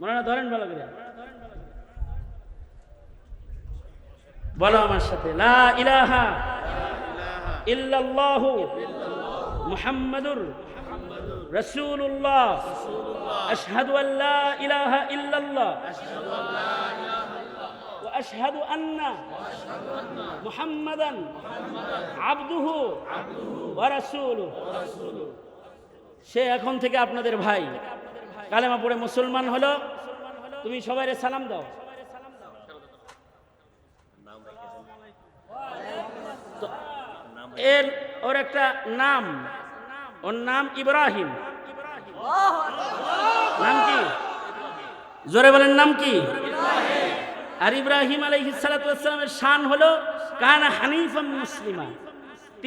মনে ধরেন ভালো করে বলো আমার সাথে, লা ইলাহা ইল্লাল্লাহু মুহাম্মাদুর রাসূলুল্লাহ। আশহাদু আল্লা ইলাহা ইল্লাল্লাহ। আশহাদু আল্লা ওয়া আশহাদু আন্না মুহাম্মাদান আবদুহু ওয়া রাসূলুহু। সে এখন থেকে আপনাদের ভাই। কালেমা পড়ে মুসলমান হলো, তুমি সবাই সালাম দাও। এর ওর একটা নাম, ওর নাম ইব্রাহিম। নাম কি? জোরে বলেন, নাম কি? আর ইব্রাহিম আলাইহিসালামের শান হলো, কানা হানিফাম মুসলিমা।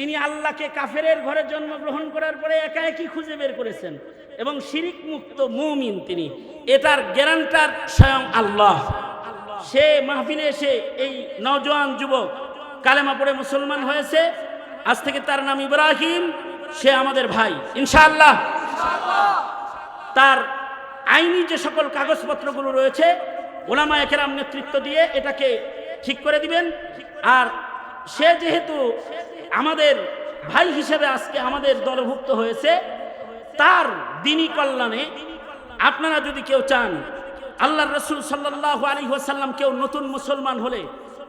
তিনি আল্লাহকে কাফেরের ঘরে জন্মগ্রহণ করার পরে একা একই খুঁজে বের করেছেন। এবং শিরিক মুক্ত মুমিন তিনি। এটার গ্যারান্টার স্বয়ং আল্লাহ। সে মাহফিলে এসে এই নওজোয়ান যুবক কালেমা পড়ে মুসলমান হয়েছে। আজ থেকে তার নাম ইব্রাহিম। সে আমাদের ভাই। ইনশাআল্লাহ। তার আইনি যে সকল কাগজপত্রগুলো রয়েছে ওলামা একেরাম নেতৃত্ব দিয়ে এটাকে ঠিক করে দিবেন। আর সে যেহেতু আমাদের ভাই হিসেবে আজকে আমাদের দলভুক্ত হয়েছে, তার দিনী কল্যাণে আপনারা যদি কেউ চান, আল্লাহ রসুল সাল্লাহ আলী ওয়াসাল্লাম কেউ নতুন মুসলমান হলে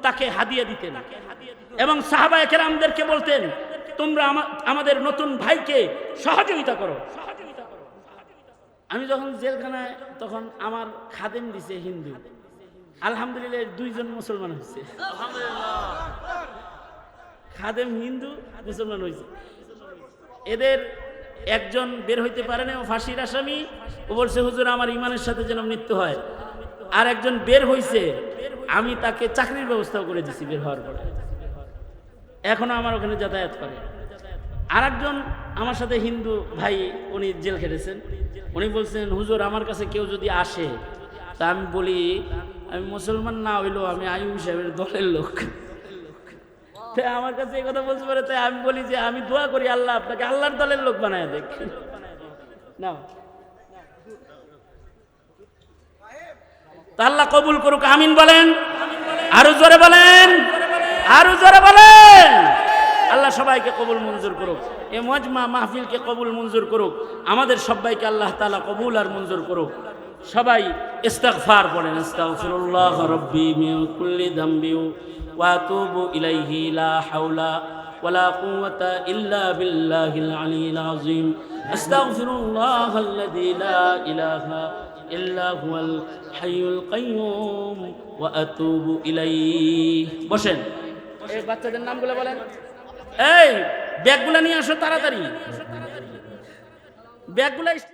তাকে হাদিয়ে দিতেন। এবং সাহাবা একেরামদেরকে বলতেন, তোমরা আমাদের নতুন ভাইকে সহযোগিতা করো। আমি যখন জেলখানায়, তখন আমার খাদেম দিছে হিন্দু। আলহামদুলিল্লাহ দুইজন মুসলমান হয়েছে। খাদেম হিন্দু, মুসলমান হয়েছে এদের একজন বের হইতে পারে না ফাঁসির আসামি। ও বলছে, হুজুর, আমার ইমানের সাথে যেন মৃত্যু হয়। আর একজন বের হইছে, আমি তাকে চাকরির ব্যবস্থাও করে দিছি বের হওয়ার পরে। এখনও আমার ওখানে যাতায়াত করে। আর একজন আমার সাথে হিন্দু ভাই, উনি জেল খেটেছেন। উনি বলছেন, হুজুর, আমার কাছে কেউ যদি আসে, তা আমি বলি, আমি মুসলমান না হইলেও আমি আয়ু সাহেবের দলের লোক। তাই আমার কাছে এই কথা বলতে পারে, তাই আমি বলি যে আমি দোয়া করি আল্লাহ আপনাকে, আল্লাহর দলের লোক বানায় দেখ। না আল্লাহ কবুল করুক, আমিন বলেন। আরও জোরে বলেন। আরও জোরে বলেন। আল্লাহ সবাইকে কবুল মঞ্জুর করুক। এ মজমা মাহফিলকে কবুল মঞ্জুর করুক। আমাদের সবাইকে আল্লাহ তাআলা কবুল আর মঞ্জুর করুক। সবাই ইস্তেগফার পড়েন আস্তাগফিরুল্লাহ রাব্বি মিন কুল্লি যামবি ওয়া আতুবু ইলাইহি লা হাওলা ولا قوة إلا بالله العلي العظيم أستغفر الله الذي لا إله إلا هو الحي القيوم وأتوب إليه বসেন এই বাচ্চাদের নামগুলো বলেন এই ব্যাগগুলো নিয়ে আসো তাড়াতাড়ি ব্যাগগুলো